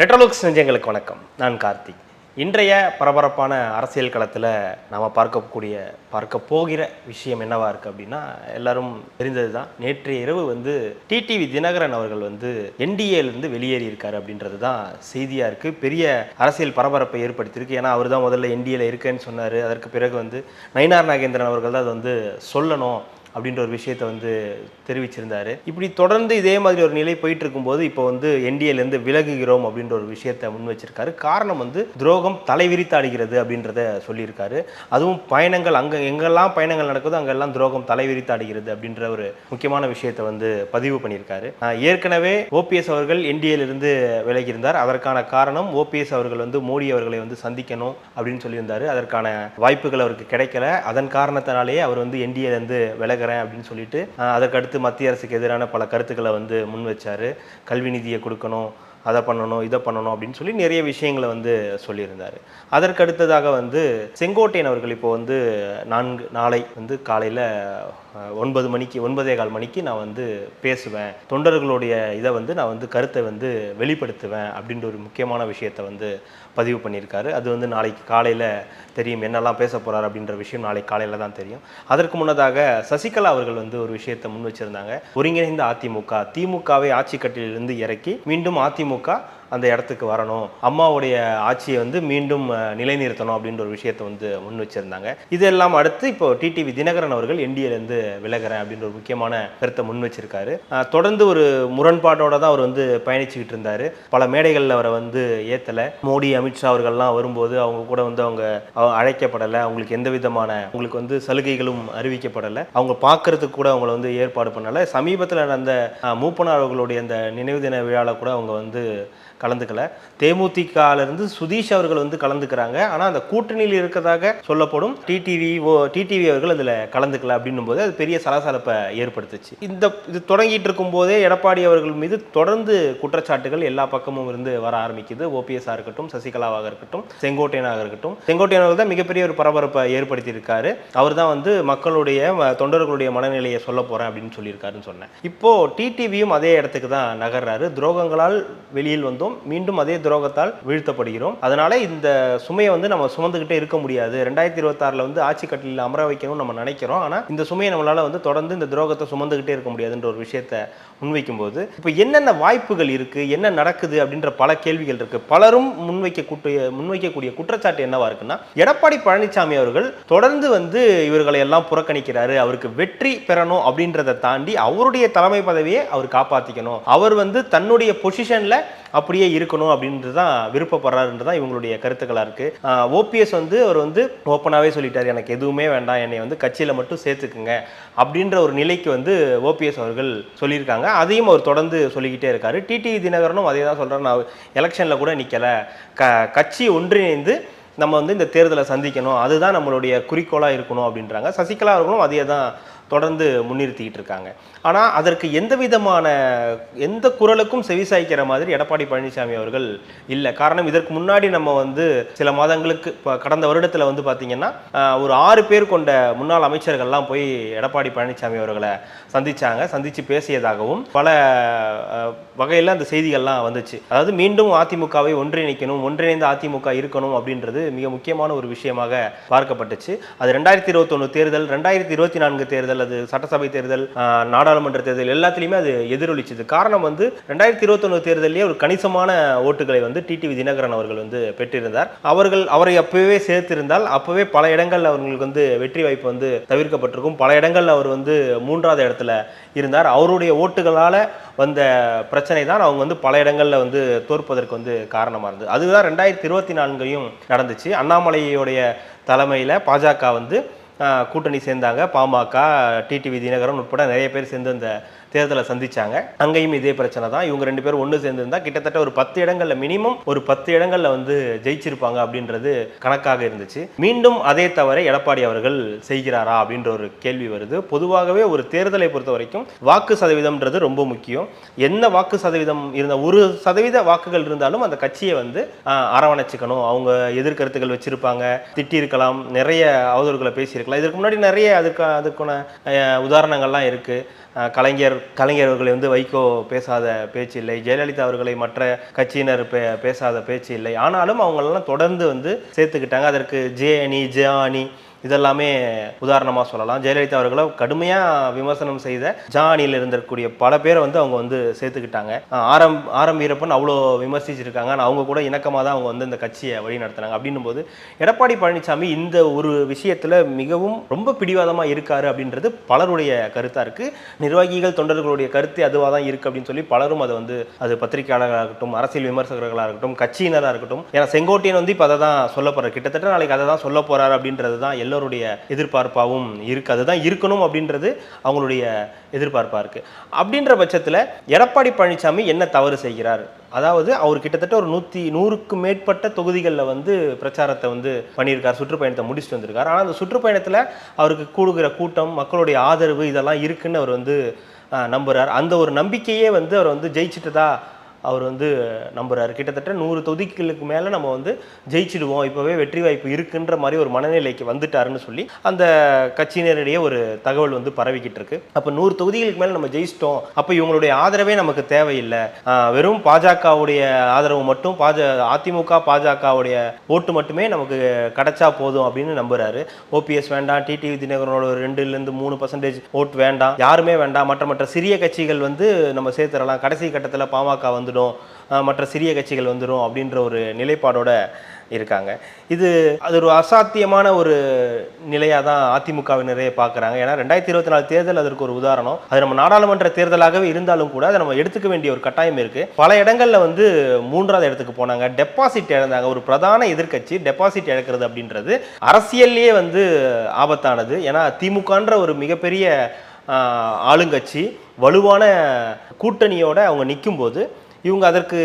ரெட்ரோலுக்ஸ் நெஞ்சங்களுக்கு வணக்கம். நான் கார்த்திக். இன்றைய பரபரப்பான அரசியல் களத்தில் நாம் பார்க்கக்கூடிய பார்க்க போகிற விஷயம் என்னவா இருக்குது அப்படின்னா எல்லாரும் தெரிந்தது தான் நேற்று இரவு வந்து டிடிவி தினகரன் அவர்கள் வந்து என்டிஏலேருந்து வெளியேறியிருக்கார் அப்படின்றது தான் செய்தியாக இருக்குது பெரிய அரசியல் பரபரப்பை ஏற்படுத்தியிருக்கு. ஏன்னா அவர் தான் முதல்ல என்டிஏல இருக்கேன்னு சொன்னார். அதற்கு பிறகு வந்து நயினார் நாகேந்திரன் அவர்கள் தான் அது வந்து சொல்லணும். அப்படின்ற ஒரு விஷயத்தை வந்து தெரிவிச்சிருந்தாரு. இப்படி தொடர்ந்து இதே மாதிரி ஒரு நிலை போயிட்டு இருக்கும்போது இப்போ வந்து என்டிஏலேருந்து விலகுகிறோம் அப்படின்ற ஒரு விஷயத்தை முன் வச்சிருக்காரு. காரணம் வந்து துரோகம் தலைவிரித்தாடுகிறது அப்படின்றத சொல்லியிருக்காரு. அதுவும் பயணங்கள் அங்கே எங்கெல்லாம் பயணங்கள் நடக்குதோ அங்கெல்லாம் துரோகம் தலைவிரித்தாடுகிறது அப்படின்ற ஒரு முக்கியமான விஷயத்தை வந்து பதிவு பண்ணியிருக்காரு. ஏற்கனவே ஓபிஎஸ் அவர்கள் என்டிஏலிருந்து விலகியிருந்தார். அதற்கான காரணம் ஓபிஎஸ் அவர்கள் வந்து மோடி அவர்களை வந்து சந்திக்கணும் அப்படின்னு சொல்லியிருந்தார். அதற்கான வாய்ப்புகள் அவருக்கு கிடைக்கல. அதன் காரணத்தினாலேயே அவர் வந்து என்டிஏலேருந்து கேட்குறேன் அப்படின்னு சொல்லிட்டு அதற்கடுத்து மத்திய அரசுக்கு எதிரான பல கருத்துக்களை வந்து முன் வச்சார். கல்வி நிதியை கொடுக்கணும் அதை பண்ணணும் இதை பண்ணணும் அப்படின்னு சொல்லி நிறைய விஷயங்களை வந்து சொல்லியிருந்தார். அதற்கு அடுத்ததாக வந்து செங்கோட்டையன் அவர்கள் இப்போ வந்து நான்கு நாளை வந்து காலையில் ஒன்பது மணிக்கு ஒன்பதே கால் மணிக்கு நான் வந்து பேசுவேன். தொண்டர்களுடைய இதை வந்து நான் வந்து கருத்தை வந்து வெளிப்படுத்துவேன் அப்படின்ற ஒரு முக்கியமான விஷயத்தை வந்து பதிவு பண்ணியிருக்காரு. அது வந்து நாளைக்கு காலையில் தெரியும் என்னெல்லாம் பேச போகிறார் அப்படின்ற விஷயம் நாளைக்கு காலையில் தான் தெரியும். அதற்கு முன்னதாக சசிகலா அவர்கள் வந்து ஒரு விஷயத்தை முன் வச்சிருந்தாங்க. ஒருங்கிணைந்த அதிமுக திமுகவை ஆட்சி கட்டிலிருந்து இறக்கி மீண்டும் அதிமுக அந்த இடத்துக்கு வரணும். அம்மாவுடைய ஆட்சியை வந்து மீண்டும் நிலைநிறுத்தணும் அப்படின்ற ஒரு விஷயத்தை வந்து முன் வச்சிருந்தாங்க. இதெல்லாம் அடுத்து இப்போ டிடிவி தினகரன் அவர்கள் என்டிஏலேருந்து விலகிறேன் அப்படின்ற ஒரு முக்கியமான கருத்தை முன் வச்சிருக்காரு. தொடர்ந்து ஒரு முரண்பாட்டோட தான் அவர் வந்து பயணிச்சுக்கிட்டு இருந்தாரு. பல மேடைகளில் அவரை வந்து ஏற்றலை மோடி அமித்ஷா அவர்கள்லாம் வரும்போது அவங்க கூட வந்து அவங்க அழைக்கப்படலை. அவங்களுக்கு எந்த விதமான அவங்களுக்கு வந்து சலுகைகளும் அறிவிக்கப்படலை. அவங்க பார்க்கறதுக்கு கூட அவங்கள வந்து ஏற்பாடு பண்ணலை. சமீபத்தில் நடந்த மூப்பனார் அவர்களுடைய அந்த நினைவு தின விழாவில் கூட அவங்க வந்து கலந்துக்கல. தேமுதிகலேருந்து சுதீஷ் அவர்கள் வந்து கலந்துக்கிறாங்க. ஆனால் அந்த கூட்டணியில் இருக்கிறதாக சொல்லப்படும் டிடிவி ஓ டிடிவி அவர்கள் அதில் கலந்துக்கல அப்படின்னும் போது அது பெரிய சலசலப்பை ஏற்படுத்துச்சு. இந்த இது தொடங்கிட்டு இருக்கும்போதே எடப்பாடி அவர்கள் மீது தொடர்ந்து குற்றச்சாட்டுகள் எல்லா பக்கமும் இருந்து வர ஆரம்பிக்குது. ஓபிஎஸ்ஸாக இருக்கட்டும் சசிகலாவாக இருக்கட்டும் செங்கோட்டையனாக இருக்கட்டும். செங்கோட்டையன் அவர்கள் தான் மிகப்பெரிய ஒரு பரபரப்பை ஏற்படுத்தி இருக்காரு அவர் தான் வந்து மக்களுடைய தொண்டர்களுடைய மனநிலையை சொல்ல போறேன் அப்படின்னு சொல்லியிருக்காருன்னு சொன்னேன். இப்போ டிடிவியும் அதே இடத்துக்கு தான் நகர்றாரு. துரோகங்களால் வெளியில் வந்தோம் மீண்டும் அதே துரோகத்தால் வீழ்த்தப்படுகிறோம். அதனால இந்த சுமையை வந்து நம்ம சுமந்துக்கிட்டே இருக்க முடியாது. ரெண்டாயிரத்தி இருபத்தாறில் வந்து ஆட்சி கட்டிலில் அமர வைக்கணும்னு நம்ம நினைக்கிறோம். ஆனால் இந்த சுமையை நம்மளால வந்து தொடர்ந்து இந்த துரோகத்தை சுமந்துக்கிட்டே இருக்க முடியாதுன்ற ஒரு விஷயத்தை முன்வைக்கும் போது இப்போ என்னென்ன வாய்ப்புகள் இருக்கு? என்ன நடக்குது? அப்படின்ற பல கேள்விகள் இருக்கு. பலரும் முன்வைக்கக்கூடிய முன்வைக்கக்கூடிய குற்றச்சாட்டு என்னவா இருக்குன்னா எடப்பாடி பழனிசாமி அவர்கள் தொடர்ந்து வந்து இவர்களை எல்லாம் புறக்கணிக்கிறாரு. அவருக்கு வெற்றி பெறணும் அப்படின்றத தாண்டி அவருடைய தலைமை பதவியை அவர் காப்பாத்திக்கணும். அவர் வந்து தன்னுடைய பொசிஷன்ல அப்படியே இருக்கணும் அப்படின்றது தான் விருப்பப்படுறாருன்றது தான் இவங்களுடைய கருத்துக்களாக இருக்குது ஓபிஎஸ் வந்து அவர் வந்து ஓப்பனாகவே சொல்லிட்டார். எனக்கு எதுவுமே வேண்டாம். என்னை வந்து கட்சியில் மட்டும் சேர்த்துக்குங்க அப்படின்ற ஒரு நிலைக்கு வந்து ஓபிஎஸ் அவர்கள் சொல்லியிருக்காங்க. அதையும் அவர் தொடர்ந்து சொல்லிக்கிட்டே இருக்காரு. டிடிவி தினகரனும் அதே தான் சொல்கிறார் நான் எலெக்ஷனில் கூட நிற்கலை க கட்சி ஒன்றிணைந்து நம்ம வந்து இந்த தேர்தலை சந்திக்கணும். அதுதான் நம்மளுடைய குறிக்கோளாக இருக்கணும் அப்படின்றாங்க. சசிகலா அவர்களும் அதே தான் தொடர்ந்து முன்னிறுத்திக்கிட்டு இருக்காங்க. ஆனால் அதற்கு எந்த விதமான எந்த குரலுக்கும் செவிசாய்க்கிற மாதிரி எடப்பாடி பழனிசாமி அவர்கள் இல்லை. காரணம் இதற்கு முன்னாடி நம்ம வந்து சில மாதங்களுக்கு இப்போ கடந்த வருடத்தில் வந்து பார்த்திங்கன்னா ஒரு ஆறு பேர் கொண்ட முன்னாள் அமைச்சர்கள்லாம் போய் எடப்பாடி பழனிசாமி அவர்களை சந்திச்சாங்க. சந்தித்து பேசியதாகவும் பல வகையில் அந்த செய்திகள்லாம் வந்துச்சு. அதாவது மீண்டும் அதிமுகவை ஒன்றிணைக்கணும் ஒன்றிணைந்த அதிமுக இருக்கணும் அப்படின்றது மிக முக்கியமான ஒரு விஷயமாக பார்க்கப்பட்டுச்சு. அது ரெண்டாயிரத்தி இருபத்தொன்று தேர்தல் ரெண்டாயிரத்தி இருபத்தி நான்கு தேர்தல் அது சட்டசபை தேர்தல் நாடாளுமன்ற தேர்தல் எல்லாத்துலேயுமே அது எதிரொலிச்சது. காரணம் வந்து ரெண்டாயிரத்தி இருபத்தொன்று தேர்தலே ஒரு கணிசமான ஓட்டுகளை வந்து டிடிவி தினகரன் அவர்கள் வந்து பெற்றிருந்தார். அவர்கள் அவரை அப்பவே சேர்த்திருந்தால் அப்பவே பல இடங்கள்ல அவர்களுக்கு வந்து வெற்றி வாய்ப்பு வந்து தவிர்க்கப்பட்டிருக்கும். பல இடங்கள்ல அவர் வந்து மூன்றாவது இடத்துல இருந்தார். அவருடைய ஓட்டுகளால் வந்த பிரச்சனை தான் அவங்க வந்து பல இடங்களில் வந்து தோற்பதற்கு வந்து காரணமாக இருந்தது. அதுதான் ரெண்டாயிரத்தி இருபத்தி நான்கையும் நடந்துச்சு. அண்ணாமலையோடைய தலைமையில் பாஜக வந்து கூட்டணி சேர்ந்தாங்க. பாமக டிடிவி தினகரன் உட்பட நிறைய பேர் சேர்ந்து அந்த தேர்தலை சந்திச்சாங்க. அங்கேயும் இதே பிரச்சனை தான். இவங்க ரெண்டு பேரும் ஒன்று சேர்ந்திருந்தா கிட்டத்தட்ட ஒரு பத்து இடங்கள்ல மினிமம் ஒரு பத்து இடங்கள்ல வந்து ஜெயிச்சிருப்பாங்க அப்படின்றது கணக்காக இருந்துச்சு. மீண்டும் அதே தவிர எடப்பாடி அவர்கள் செய்கிறாரா அப்படின்ற ஒரு கேள்வி வருது. பொதுவாகவே ஒரு தேர்தலை பொறுத்த வரைக்கும் வாக்கு சதவீதம்ன்றது ரொம்ப முக்கியம். என்ன வாக்கு சதவீதம் இருந்த ஒரு சதவீத வாக்குகள் இருந்தாலும் அந்த கட்சியை வந்து அரவணைச்சிக்கணும். அவங்க எதிர்கருத்துக்கள் வச்சிருப்பாங்க. திட்டியிருக்கலாம். நிறைய அவதூறுகளை பேசியிருக்கலாம். இதற்கு முன்னாடி நிறைய அதுக்கு அதுக்கான உதாரணங்கள்லாம் இருக்குது கலைஞர் கலைஞர் அவர்களை வந்து வைகோ பேசாத பேச்சு இல்லை ஜெயலலிதா அவர்களை மற்ற கட்சியினர் பே பேசாத பேச்சு இல்லை. ஆனாலும் அவங்களெல்லாம் தொடர்ந்து வந்து சேர்த்துக்கிட்டாங்க. அதற்கு ஜே அணி ஜே அணி இதெல்லாமே உதாரணமாக சொல்லலாம். ஜெயலலிதா அவர்களை கடுமையாக விமர்சனம் செய்த ஜானியில் இருந்திருக்கக்கூடிய பல பேரை வந்து அவங்க வந்து சேர்த்துக்கிட்டாங்க. ஆரம் ஆரம் வீரப்பன் அவ்வளோ விமர்சிச்சிருக்காங்க. ஆனால் அவங்க கூட இணக்கமாக தான் அவங்க வந்து இந்த கட்சியை வழி நடத்துனாங்க அப்படின்னும் போது எடப்பாடி பழனிசாமி இந்த ஒரு விஷயத்தில் மிகவும் ரொம்ப பிடிவாதமாக இருக்காரு அப்படின்றது பலருடைய கருத்தாக இருக்குது நிர்வாகிகள் தொண்டர்களுடைய கருத்து அதுவாக தான் இருக்குது அப்படின்னு சொல்லி பலரும் அதை வந்து அது பத்திரிகையாளர்களாக இருக்கட்டும் அரசியல் விமர்சகர்களாக இருக்கட்டும் கட்சியினராக இருக்கட்டும் ஏன்னா செங்கோட்டையன் வந்து இப்போ அதை தான் சொல்ல போகிறார் கிட்டத்தட்ட நாளைக்கு அதை தான் சொல்ல போகிறார் அப்படின்றது தான் எல்லோருடைய எதிர்பார்ப்பாகவும் இருக்குது அதுதான் இருக்கணும் அப்படின்றது அவங்களுடைய எதிர்பார்ப்பாக இருக்குது அப்படின்ற பட்சத்தில் எடப்பாடி பழனிசாமி என்ன தவறு செய்கிறார்? அதாவது அவர் கிட்டத்தட்ட ஒரு நூற்றி நூறுக்கும் மேற்பட்ட தொகுதிகளில் வந்து பிரச்சாரத்தை வந்து பண்ணியிருக்கார் சுற்றுப்பயணத்தை முடிச்சுட்டு வந்திருக்கார். ஆனால் அந்த சுற்றுப்பயணத்தில் அவருக்கு கூடுகிற கூட்டம் மக்களுடைய ஆதரவு இதெல்லாம் இருக்குன்னு அவர் வந்து நம்புகிறார் அந்த ஒரு நம்பிக்கையே வந்து அவர் வந்து ஜெயிச்சிட்டதா அவர் வந்து நம்புறாரு. கிட்டத்தட்ட நூறு தொகுதிகளுக்கு மேலே நம்ம வந்து ஜெயிச்சிடுவோம். இப்போவே வெற்றி வாய்ப்பு இருக்குன்ற மாதிரி ஒரு மனநிலைக்கு வந்துட்டாருன்னு சொல்லி அந்த கட்சியினரிடையே ஒரு தகவல் வந்து பரவிக்கிட்டு இருக்கு. அப்போ நூறு தொகுதிகளுக்கு மேலே நம்ம ஜெயிச்சிட்டோம். அப்போ இவங்களுடைய ஆதரவே நமக்கு தேவையில்லை. வெறும் பாஜகவுடைய ஆதரவு மட்டும் பாஜ அதிமுக பாஜகவுடைய ஓட்டு மட்டுமே நமக்கு கிடைச்சா போதும் அப்படின்னு நம்புறாரு. ஓபிஎஸ் வேண்டாம் டிடிவி தினகரனோட ஒரு ரெண்டுலேருந்து மூணு பர்சன்டேஜ் ஓட் வேண்டாம். யாருமே வேண்டாம். மற்ற மற்ற சிறிய கட்சிகள் வந்து நம்ம சேர்த்துடலாம். கடைசி கட்டத்தில் பாமக வந்துடும் மற்ற சிறிய கட்சிகள் வந்துடும் அப்படின்ற ஒரு நிலைப்பாடோட இருக்காங்க. இது அது ஒரு அசாத்தியமான ஒரு நிலையாக தான் அதிமுகவினரே பார்க்குறாங்க ஏன்னா ரெண்டாயிரத்தி இருபத்தி நாலு தேர்தல் அதற்கு ஒரு உதாரணம். அது நம்ம நாடாளுமன்ற தேர்தலாகவே இருந்தாலும் கூட அதை நம்ம எடுத்துக்க வேண்டிய ஒரு கட்டாயம் இருக்குது பல இடங்களில் வந்து மூன்றாவது இடத்துக்கு போனாங்க. டெபாசிட் இழந்தாங்க. ஒரு பிரதான எதிர்க்கட்சி டெபாசிட் இழக்கிறது அப்படின்றது அரசியல்லையே வந்து ஆபத்தானது. ஏன்னா திமுகன்ற ஒரு மிகப்பெரிய ஆளுங்கட்சி வலுவான கூட்டணியோட அவங்க நிற்கும்போது இவங்க அதற்கு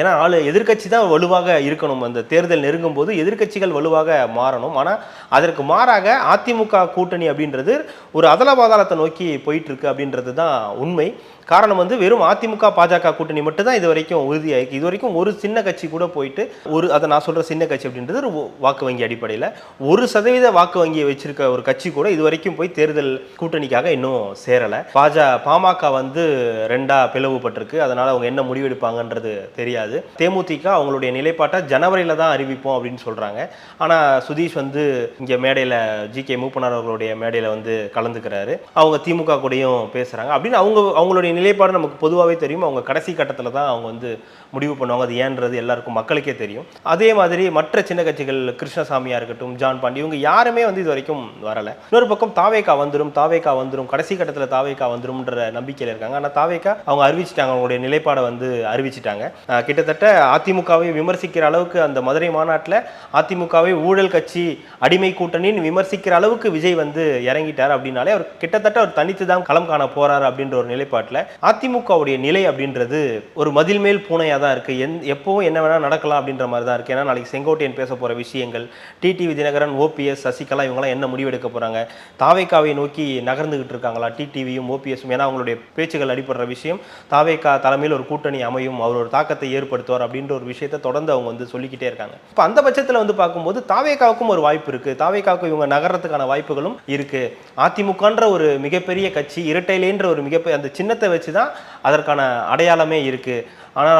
ஏன்னா ஆளு எதிர்க்கட்சி தான் வலுவாக இருக்கணும். அந்த தேர்தல் நெருங்கும் போது எதிர்க்கட்சிகள் வலுவாக மாறணும். ஆனால் அதற்கு மாறாக அதிமுக கூட்டணி அப்படின்றது ஒரு அதல பாதாளத்தை நோக்கி போயிட்டு இருக்கு அப்படின்றது தான் உண்மை. காரணம் வந்து வெறும் அதிமுக பாஜக கூட்டணி மட்டும் தான் இது வரைக்கும் உறுதியாயிருக்கு. இது வரைக்கும் ஒரு சின்ன கட்சி கூட போயிட்டு ஒரு அதை நான் சொல்கிற சின்ன கட்சி அப்படின்றது ஒரு வாக்கு வங்கி அடிப்படையில். ஒரு சதவீத வாக்கு வங்கியை வச்சிருக்க ஒரு கட்சி கூட இது வரைக்கும் போய் தேர்தல் கூட்டணிக்காக இன்னும் சேரலை. பாஜ பாமக வந்து ரெண்டா பிளவுபட்டிருக்கு. அதனால் அவங்க என்ன முடிவெடுப்பாங்கன்றது தெரியாது. தேமுதிக அவங்களுடைய நிலைப்பாட்டை ஜனவரியில் தான் அறிவிப்போம் அப்படின்னு சொல்கிறாங்க ஆனால் சுதீஷ் வந்து இங்கே மேடையில் ஜி கே மூப்பனார் அவர்களுடைய மேடையில் வந்து கலந்துக்கிறாரு. அவங்க திமுக கூடயும் பேசுகிறாங்க அப்படின்னு அவங்க அவங்களுடைய நிலைப்பாடு நமக்கு பொதுவாகவே தெரியும். அவங்க கடைசி கட்டத்தில் தான் அவங்க வந்து முடிவு பண்ணுவாங்க. அது ஏன்றது எல்லாருக்கும் மக்களுக்கே தெரியும். அதே மாதிரி மற்ற சின்ன கட்சிகள் கிருஷ்ணசாமியாக இருக்கட்டும் ஜான் பாண்டி இவங்க யாருமே வந்து இது வரைக்கும் வரலை. இன்னொரு பக்கம் தாவேக்கா வந்துடும் தாவேக்கா வந்துடும் கடைசி கட்டத்தில் தாவேக்கா வந்துரும்ன்ற நம்பிக்கையில் இருக்காங்க. ஆனால் தாவேக்கா அவங்க அறிவிச்சிட்டாங்க. அவங்களுடைய நிலைப்பாடை வந்து அறிவிச்சிட்டாங்க. கிட்டத்தட்ட அதிமுகவை விமர்சிக்கிற அளவுக்கு அந்த மதுரை மாநாட்டில் அதிமுகவை ஊழல் கட்சி அடிமை கூட்டணின்னு விமர்சிக்கிற அளவுக்கு விஜய் வந்து இறங்கிட்டார் அப்படின்னாலே அவர் கிட்டத்தட்ட அவர் தனித்து தான் களம் காண போறார் அப்படின்ற ஒரு நிலைப்பாட்டில் அதிமுகவுடைய நிலை அப்படின்றது ஒரு மதில் மேல் பூனையாக தான் இருக்குது எந் எப்போவும் என்ன வேணால் நடக்கலாம் அப்படின்ற மாதிரி தான் இருக்குது ஏன்னா நாளைக்கு செங்கோட்டையன் பேச போகிற விஷயங்கள் டிடிவி தினகரன் ஓபிஎஸ் சசிகலா இவங்கெல்லாம் என்ன முடிவெடுக்க போகிறாங்க தாவேக்காவை நோக்கி நகர்ந்துகிட்டு இருக்காங்களா டிடிவியும் ஓபிஎஸும் ஏன்னா அவங்களுடைய பேச்சுகள் அடிப்படுற விஷயம் தாவேக்கா தலைமையில் ஒரு கூட்டணி அமையும் அவர் ஒரு தாக்கத்தை ஏற்படுத்துவார் அப்படின்ற ஒரு விஷயத்தை தொடர்ந்து அவங்க வந்து சொல்லிக்கிட்டே இருக்காங்க. இப்போ அந்த பட்சத்தில் வந்து பார்க்கும்போது தாவேக்காவுக்கும் ஒரு வாய்ப்பு இருக்குது தாவேக்காவுக்கு இவங்க நகரத்துக்கான வாய்ப்புகளும் இருக்குது அதிமுகன்ற ஒரு மிகப்பெரிய கட்சி இரட்டையிலேன்ற ஒரு மிகப்பெரிய அந்த சின்னத்தை வச்சு தான் அதற்கான அடையாளமே இருக்கு.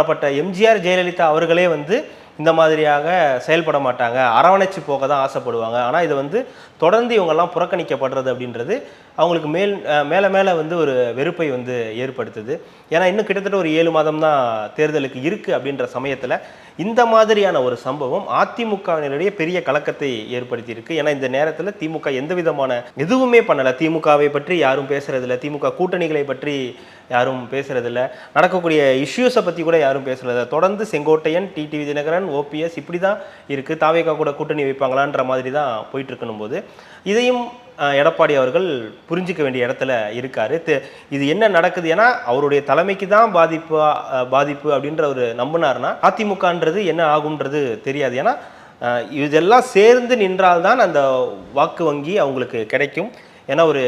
அப்பட்ட எம்ஜிஆர் ஜெயலலிதா அவர்களே வந்து இந்த மாதிரியாக செயல்பட மாட்டாங்க. அரவணைச்சு போக தான் ஆசைப்படுவாங்க. ஆனால் இது வந்து தொடர்ந்து இவங்கெல்லாம் புறக்கணிக்கப்படுறது அப்படின்றது அவங்களுக்கு மேல் மேலே மேலே வந்து ஒரு வெறுப்பை வந்து ஏற்படுத்துது. ஏன்னா இன்னும் கிட்டத்தட்ட ஒரு ஏழு மாதம் தான் தேர்தலுக்கு இருக்குது அப்படின்ற சமயத்தில் இந்த மாதிரியான ஒரு சம்பவம் அதிமுகவினரிடையே பெரிய கலக்கத்தை ஏற்படுத்தி இருக்கு ஏன்னா இந்த நேரத்தில் திமுக எந்த விதமான எதுவுமே பண்ணலை. திமுகவை பற்றி யாரும் பேசுறதில்ல. திமுக கூட்டணிகளை பற்றி யாரும் பேசுறதில்ல. நடக்கக்கூடிய இஷ்யூஸை பற்றி கூட யாரும் பேசுறதில்ல. தொடர்ந்து செங்கோட்டையன் டிடிவி தினகரன் ஓபிஎஸ் இப்படி தான் இருக்குது தாவேகா கூட கூட்டணி வைப்பாங்களான்ற மாதிரி தான் போயிட்டுருக்கணும் போது இதையும் எடப்பாடி அவர்கள் புரிஞ்சிக்க வேண்டிய இடத்துல இருக்கார். இது என்ன நடக்குது ஏன்னா அவருடைய தலைமைக்கு தான் பாதிப்பு பாதிப்பு அப்படின்ற ஒரு நம்பினார்னா அதிமுகன்றது என்ன ஆகுன்றது தெரியாது. ஏன்னா இதெல்லாம் சேர்ந்து நின்றால்தான் அந்த வாக்கு வங்கி அவங்களுக்கு கிடைக்கும். ஏன்னா ஒரு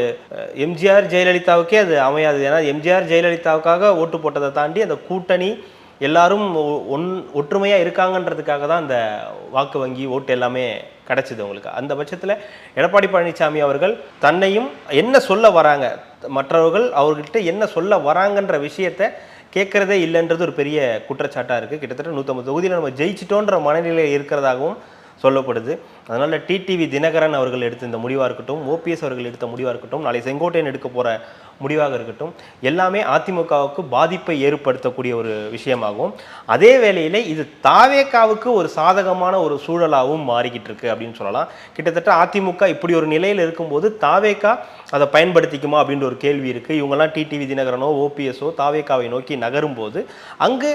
எம்ஜிஆர் ஜெயலலிதாவுக்கே அது அமையாது. ஏன்னா எம்ஜிஆர் ஜெயலலிதாவுக்காக ஓட்டு போட்டதை தாண்டி அந்த கூட்டணி எல்லாரும் ஒ- ஒன் ஒற்றுமையாக இருக்காங்கன்றதுக்காக தான் அந்த வாக்கு வங்கி ஓட்டு எல்லாமே கிடச்சிது அவங்களுக்கு. அந்த பட்சத்தில் எடப்பாடி பழனிசாமி அவர்கள் தன்னையும் என்ன சொல்ல வராங்க? மற்றவர்கள் அவர்கிட்ட என்ன சொல்ல வராங்கன்ற விஷயத்த கேட்குறதே இல்லைன்றது ஒரு பெரிய குற்றச்சாட்டாக இருக்குது கிட்டத்தட்ட நூற்றம்பது தொகுதியில் நம்ம ஜெயிச்சிட்டோன்ற மனநிலையில் இருக்கிறதாகவும் சொல்லப்படுது. அதனால் டிடிவி தினகரன் அவர்கள் எடுத்த இந்த முடிவாக இருக்கட்டும் ஓபிஎஸ் அவர்கள் எடுத்த முடிவாக இருக்கட்டும் நாளை செங்கோட்டையன் எடுக்க போகிற முடிவாக இருக்கட்டும் எல்லாமே அதிமுகவுக்கு பாதிப்பை ஏற்படுத்தக்கூடிய ஒரு விஷயமாகும். அதே வேளையில் இது தாவேக்காவுக்கு ஒரு சாதகமான ஒரு சூழலாகவும் மாறிக்கிட்டு இருக்கு அப்படின்னு சொல்லலாம். கிட்டத்தட்ட அதிமுக இப்படி ஒரு நிலையில் இருக்கும்போது தாவேக்கா அதை பயன்படுத்திக்குமா அப்படின்ற ஒரு கேள்வி இருக்குது இவங்கெல்லாம் டிடிவி தினகரனோ ஓபிஎஸோ தாவேக்காவை நோக்கி நகரும்போது அங்கு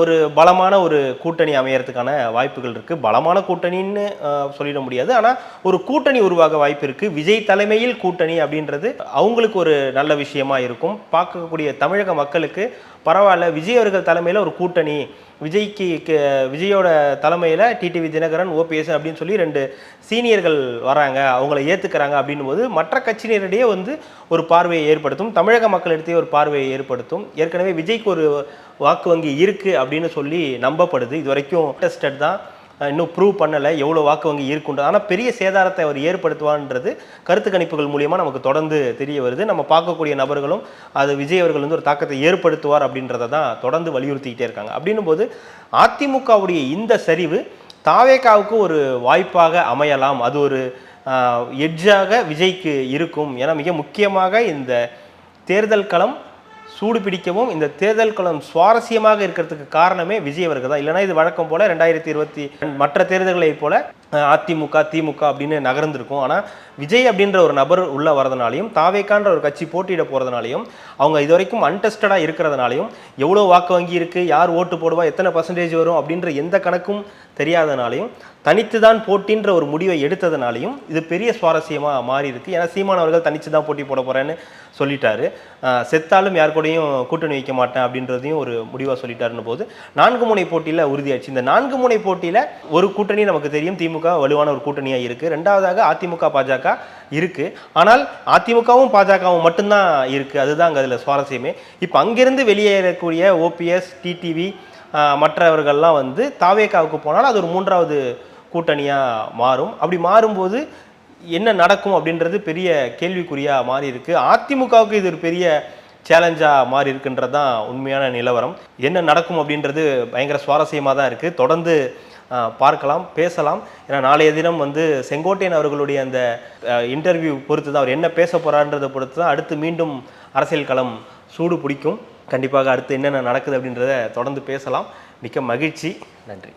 ஒரு பலமான ஒரு கூட்டணி அமையறதுக்கான வாய்ப்புகள் இருக்குது பலமான கூட்டணின்னு சொல்லிட முடியாது. ஆனால் ஒரு கூட்டணி உருவாக வாய்ப்பு இருக்குது விஜய் தலைமையில் கூட்டணி அப்படின்றது அவங்களுக்கு ஒரு நல்ல விஷயமா இருக்கும். பார்க்கக்கூடிய தமிழக மக்களுக்கு பரவாயில்ல. விஜய் அவர்கள் தலைமையில் ஒரு கூட்டணி விஜய்க்கு க- விஜயோட தலைமையில் டிடிவி தினகரன் ஓபிஎஸ் அப்படின்னு சொல்லி ரெண்டு சீனியர்கள் வராங்க. அவங்கள ஏற்றுக்கிறாங்க அப்படின்னும் போது மற்ற கட்சியினரிடையே வந்து ஒரு பார்வையை ஏற்படுத்தும். தமிழக மக்களிடத்தையே ஒரு பார்வையை ஏற்படுத்தும். ஏற்கனவே விஜய்க்கு ஒரு வாக்கு வங்கி இருக்குது அப்படின்னு சொல்லி நம்பப்படுது. இது வரைக்கும் டெஸ்டட் தான். இன்னும் ப்ரூவ் பண்ணலை எவ்வளோ வாக்கு வங்கி இருக்குன்ற ஆனால் பெரிய சேதாரத்தை அவர் ஏற்படுத்துவான்றது கருத்து கணிப்புகள் மூலியமாக நமக்கு தொடர்ந்து தெரிய வருது. நம்ம பார்க்கக்கூடிய நபர்களும் அது விஜய் அவர்கள் வந்து ஒரு தாக்கத்தை ஏற்படுத்துவார் அப்படின்றத தான் தொடர்ந்து வலியுறுத்திக்கிட்டே இருக்காங்க. அப்படின்னும் போது அதிமுகவுடைய இந்த சரிவு தாவேகாவுக்கு ஒரு வாய்ப்பாக அமையலாம். அது ஒரு எட்ஜாக விஜய்க்கு இருக்கும். ஏன்னா மிக முக்கியமாக இந்த தேர்தல் களம் சூடு பிடிக்கவும் இந்த தேர்தல் களம் சுவாரஸ்யமாக இருக்கிறதுக்கு காரணமே விஜய் அவர்கள் தான். இல்லைனா இது வழக்கம் போல ரெண்டாயிரத்தி இருபத்தி மற்ற தேர்தல்களைப் போல அதிமுக திமுக அப்படின்னு நகர்ந்திருக்கும். ஆனால் விஜய் அப்படின்ற ஒரு நபர் உள்ளே வரதுனாலையும் தாவேக்கான்ற ஒரு கட்சி போட்டியிட போகிறதுனாலையும் அவங்க இது வரைக்கும் அன்டெஸ்டடாக இருக்கிறதுனாலையும் எவ்வளோ வாக்கு வங்கி இருக்குது யார் ஓட்டு போடுவா எத்தனை பர்சன்டேஜ் வரும் அப்படின்ற எந்த கணக்கும் தெரியாதனாலையும் தனித்து தான் போட்டின்ற ஒரு முடிவை எடுத்ததுனாலையும் இது பெரிய சுவாரஸ்யமாக மாறி இருக்கு. ஏன்னா சீமான் அவர்கள் தனித்து தான் போட்டி போட போகிறேன்னு சொல்லிட்டாரு. செத்தாலும் யார் கூடயும் கூட்டணி வைக்க மாட்டேன் அப்படின்றதையும் ஒரு முடிவாக சொல்லிட்டாருன்னு போது நான்கு முனை போட்டியில் உறுதியாச்சு. இந்த நான்கு முனை போட்டியில் ஒரு கூட்டணி நமக்கு தெரியும் திமுக வலுவான ஒரு கூட்டணியாக இருக்குது ரெண்டாவதாக அதிமுக பாஜக இருக்குது ஆனால் அதிமுகவும் பாஜகவும் மட்டும்தான் இருக்குது அதுதான் அங்கே அதில் சுவாரஸ்யமே. இப்போ அங்கேருந்து வெளியேறக்கூடிய ஓபிஎஸ் டிடிவி மற்றவர்கள்லாம் வந்து தாவேக்காவுக்கு போனால் அது ஒரு மூன்றாவது கூட்டணியாக மாறும். அப்படி மாறும்போது என்ன நடக்கும் அப்படின்றது பெரிய கேள்விக்குறியாக மாறி இருக்குது அதிமுகவுக்கு இது ஒரு பெரிய சேலஞ்சாக மாறி இருக்குன்றது தான் உண்மையான நிலவரம். என்ன நடக்கும் அப்படின்றது பயங்கர சுவாரஸ்யமாக தான் இருக்குது தொடர்ந்து பார்க்கலாம் பேசலாம். ஏன்னா நாளைய தினம் வந்து செங்கோட்டையன் அவர்களுடைய அந்த இன்டர்வியூ பொறுத்து தான் அவர் என்ன பேச போகிறான்றதை பொறுத்து தான் அடுத்து மீண்டும் அரசியல் களம் சூடு பிடிக்கும். கண்டிப்பாக அடுத்து என்னென்ன நடக்குது அப்படின்றத தொடர்ந்து பேசலாம். மிக்க மகிழ்ச்சி. நன்றி.